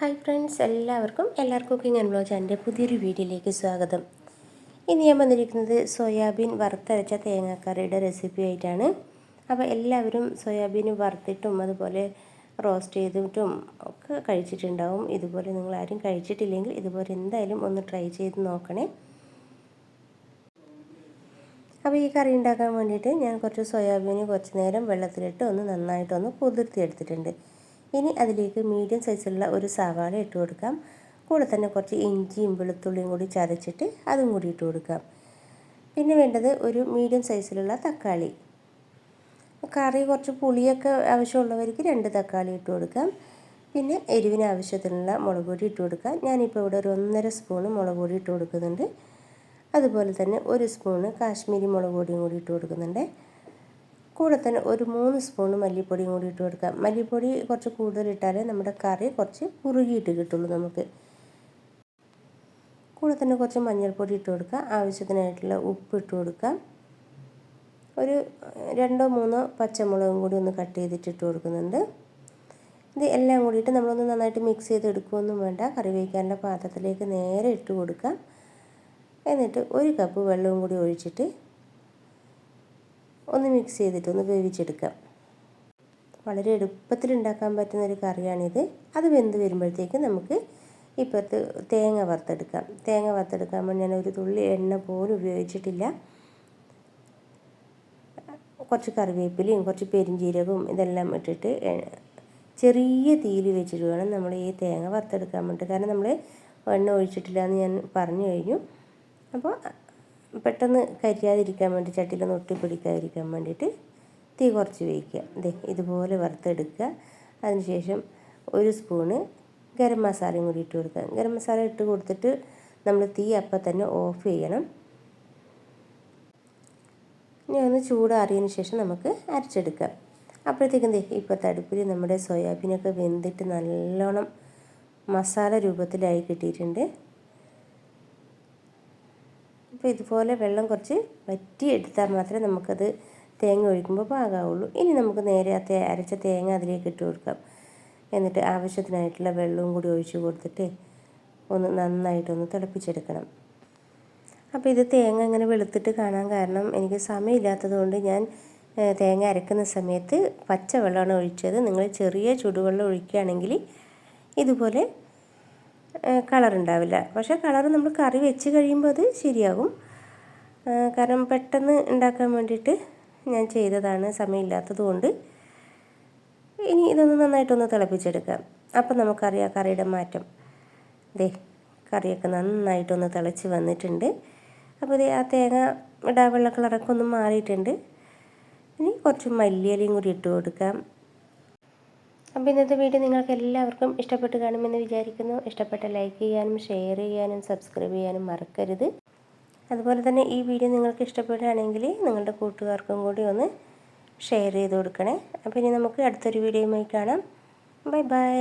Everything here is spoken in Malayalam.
ഹായ് ഫ്രണ്ട്സ് എല്ലാവർക്കും എല്ലാവർക്കും കുക്കിംഗ് ആൻഡ് ബ്ലോഗ് എന്റെ പുതിയൊരു വീഡിയോയിലേക്ക് സ്വാഗതം. ഇന്ന് ഞാൻ വന്നിരിക്കുന്നത് സോയാബീൻ വറുത്തരച്ച തേങ്ങാക്കറിയുടെ റെസിപ്പി ആയിട്ടാണ്. അപ്പോൾ എല്ലാവരും സോയാബീൻ വറുത്തിട്ടും അതുപോലെ റോസ്റ്റ് ചെയ്തിട്ടും ഒക്കെ കഴിച്ചിട്ടുണ്ടാവും. ഇതുപോലെ നിങ്ങൾ ആരും കഴിച്ചിട്ടില്ലെങ്കിൽ ഇതുപോലെ എന്തായാലും ഒന്ന് ട്രൈ ചെയ്ത് നോക്കണേ. അപ്പോൾ ഈ കറി ഉണ്ടാക്കാൻ വേണ്ടിയിട്ട് ഞാൻ കുറച്ച് സോയാബീൻ കുറച്ച് നേരം വെള്ളത്തിലിട്ട് ഒന്ന് നന്നായിട്ടൊന്ന് കുതിർത്തി എടുത്തിട്ടുണ്ട് ഇനി അതിലേക്ക് മീഡിയം സൈസുള്ള ഒരു സവാള ഇട്ട് കൊടുക്കാം. കൂടെ തന്നെ കുറച്ച് ഇഞ്ചിയും വെളുത്തുള്ളിയും കൂടി ചതച്ചിട്ട് അതും കൂടി ഇട്ട് കൊടുക്കാം. പിന്നെ വേണ്ടത് ഒരു മീഡിയം സൈസിലുള്ള തക്കാളി. കറി കുറച്ച് പുളിയൊക്കെ ആവശ്യമുള്ളവർക്ക് രണ്ട് തക്കാളി ഇട്ട് കൊടുക്കാം. പിന്നെ എരിവിന് ആവശ്യത്തിനുള്ള മുളക് പൊടി ഇട്ട് കൊടുക്കാം. ഞാനിപ്പോൾ ഇവിടെ ഒരു ഒന്നര സ്പൂണ് മുളക് പൊടി ഇട്ട് കൊടുക്കുന്നുണ്ട്. അതുപോലെ തന്നെ ഒരു സ്പൂണ് കാശ്മീരി മുളക് പൊടിയും കൂടി ഇട്ട് കൊടുക്കുന്നുണ്ട്. കൂടെ തന്നെ ഒരു മൂന്ന് സ്പൂൺ മല്ലിപ്പൊടിയും കൂടി ഇട്ട് കൊടുക്കാം. മല്ലിപ്പൊടി കുറച്ച് കൂടുതൽ ഇട്ടാലേ നമ്മുടെ കറി കുറച്ച് കുറുകിയിട്ട് കിട്ടുള്ളൂ നമുക്ക്. കൂടെ തന്നെ കുറച്ച് മഞ്ഞൾപ്പൊടി ഇട്ട് കൊടുക്കാം ആവശ്യത്തിനായിട്ടുള്ള ഉപ്പ് ഇട്ട് കൊടുക്കാം ഒരു രണ്ടോ മൂന്നോ പച്ചമുളകും കൂടി ഒന്ന് കട്ട് ചെയ്തിട്ട് ഇട്ട് കൊടുക്കുന്നുണ്ട്. ഇത് എല്ലാം കൂടിയിട്ട് നമ്മളൊന്ന് നന്നായിട്ട് മിക്സ് ചെയ്ത് എടുക്കുകയൊന്നും വേണ്ട. കറി വയ്ക്കാനുള്ള പാത്രത്തിലേക്ക് നേരെ ഇട്ട് കൊടുക്കാം എന്നിട്ട് ഒരു കപ്പ് വെള്ളവും കൂടി ഒഴിച്ചിട്ട് ഒന്ന് മിക്സ് ചെയ്തിട്ട് ഒന്ന് വേവിച്ചെടുക്കാം വളരെ എളുപ്പത്തിൽ ഉണ്ടാക്കാൻ പറ്റുന്ന ഒരു കറിയാണിത്. അത് വെന്ത് വരുമ്പോഴത്തേക്ക് നമുക്ക് ഇപ്പുറത്ത് തേങ്ങ വറുത്തെടുക്കാം. തേങ്ങ വറുത്തെടുക്കാൻ വേണ്ടി ഞാൻ ഒരു തുള്ളി എണ്ണ പോലും ഉപയോഗിച്ചിട്ടില്ല. കുറച്ച് കറിവേപ്പിലയും കുറച്ച് പെരിഞ്ചീരകവും ഇതെല്ലാം ഇട്ടിട്ട് ചെറിയ തീയിൽ വെച്ചിട്ട് വേണം നമ്മൾ ഈ തേങ്ങ വറുത്തെടുക്കാൻ വേണ്ടിയിട്ട്. കാരണം നമ്മൾ എണ്ണ ഒഴിച്ചിട്ടില്ല എന്ന് ഞാൻ പറഞ്ഞു കഴിഞ്ഞു. അപ്പോൾ പെട്ടെന്ന് കരിയാതിരിക്കാൻ വേണ്ടി ചട്ടിയിലൊന്ന് ഒട്ടിപ്പിടിക്കാതിരിക്കാൻ വേണ്ടിയിട്ട് തീ കുറച്ച് വേവിക്കുക. ഇതേ ഇതുപോലെ വറുത്തെടുക്കുക. അതിനുശേഷം ഒരു സ്പൂണ് ഗരം മസാലയും കൂടി ഇട്ട് കൊടുക്കുക. ഗരം മസാല ഇട്ട് കൊടുത്തിട്ട് നമ്മൾ തീ അപ്പം തന്നെ ഓഫ് ചെയ്യണം. ഇനി ഒന്ന് ചൂടാറിയതിന് ശേഷം നമുക്ക് അരച്ചെടുക്കാം. അപ്പോഴത്തേക്കും ദേ ഇപ്പോൾ തടുപ്പിൽ നമ്മുടെ സോയാബീനൊക്കെ വെന്തിട്ട് നല്ലോണം മസാല രൂപത്തിലായി കിട്ടിയിട്ടുണ്ട്. അപ്പോൾ ഇതുപോലെ വെള്ളം കുറച്ച് വറ്റി എടുത്താൽ മാത്രമേ നമുക്കത് തേങ്ങ ഒഴിക്കുമ്പോൾ പാകാവുള്ളൂ. ഇനി നമുക്ക് നേരെ ആ അരച്ച തേങ്ങ അതിലേക്ക് ഇട്ട് കൊടുക്കാം. എന്നിട്ട് ആവശ്യത്തിനായിട്ടുള്ള വെള്ളവും കൂടി ഒഴിച്ചു കൊടുത്തിട്ട് ഒന്ന് നന്നായിട്ടൊന്ന് തിളപ്പിച്ചെടുക്കണം. അപ്പോൾ ഇത് തേങ്ങ ഇങ്ങനെ വെളുത്തിട്ട് കാണാൻ കാരണം എനിക്ക് സമയമില്ലാത്തത് കൊണ്ട് ഞാൻ തേങ്ങ അരക്കുന്ന സമയത്ത് പച്ചവെള്ളമാണ് ഒഴിച്ചത്. നിങ്ങൾ ചെറിയ ചൂടുവെള്ളം ഒഴിക്കുകയാണെങ്കിൽ ഇതുപോലെ കളർ ഉണ്ടാവില്ല. പക്ഷേ കളർ നമ്മൾ കറി വെച്ച് കഴിയുമ്പോൾ അത് ശരിയാകും. കാരണം പെട്ടെന്ന് ഉണ്ടാക്കാൻ വേണ്ടിയിട്ട് ഞാൻ ചെയ്തതാണ് സമയമില്ലാത്തത് കൊണ്ട്. ഇനി ഇതൊന്ന് നന്നായിട്ടൊന്ന് തിളപ്പിച്ചെടുക്കാം. അപ്പം നമുക്കറിയാം കറിയുടെ മാറ്റം. ദേ കറിയൊക്കെ നന്നായിട്ടൊന്ന് തിളച്ച് വന്നിട്ടുണ്ട്. അപ്പോൾ ദേ ആ തേങ്ങ ഇടാ വെള്ള കളറൊക്കെ ഒന്ന് മാറിയിട്ടുണ്ട്. ഇനി കുറച്ച് മല്ലിയിലയും കൂടി ഇട്ട് കൊടുക്കാം. അപ്പോൾ ഇന്നത്തെ വീഡിയോ നിങ്ങൾക്ക് എല്ലാവർക്കും ഇഷ്ടപ്പെട്ട് കാണുമെന്ന് വിചാരിക്കുന്നു. ഇഷ്ടപ്പെട്ട ലൈക്ക് ചെയ്യാനും ഷെയർ ചെയ്യാനും സബ്സ്ക്രൈബ് ചെയ്യാനും മറക്കരുത്. അതുപോലെ തന്നെ ഈ വീഡിയോ നിങ്ങൾക്ക് ഇഷ്ടപ്പെടുകയാണെങ്കിൽ നിങ്ങളുടെ കൂട്ടുകാർക്കും കൂടി ഒന്ന് ഷെയർ ചെയ്ത് കൊടുക്കണേ. അപ്പോൾ ഇനി നമുക്ക് അടുത്തൊരു വീഡിയോയുമായി കാണാം. Bye bye